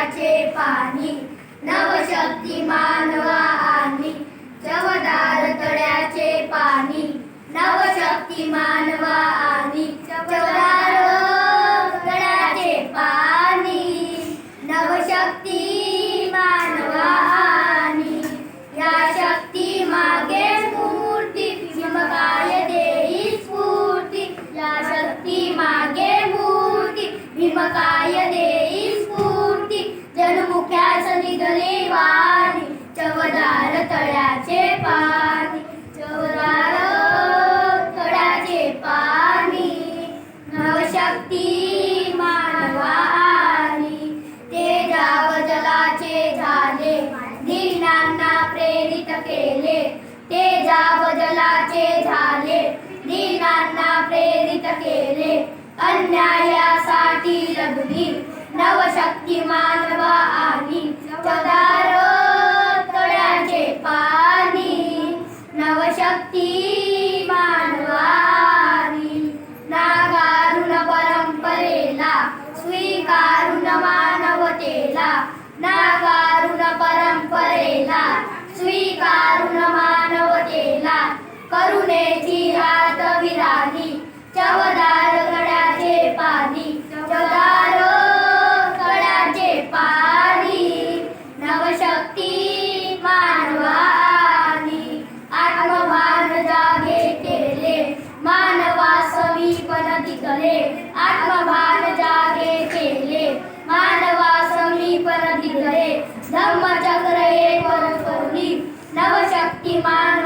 तळ्याचे पाणी नवशक्ती मानवा आणि चवदार तळ्याचे पाणी नवशक्ती मानवा आणि चवदार तळ्याचे पाणी नवशक्ती मानवा आणि या शक्ती मागे स्फूर्ती भीमकाय देई स्फूर्ती या शक्ती मागे नवशक्ती मानवानी. तेजाव जलाचे झाले. दीनांना प्रेरित केले. ते तेजाव जलाचे झाले. दीनांना प्रेरित केले. अन्यायासाठी लढली. 你妈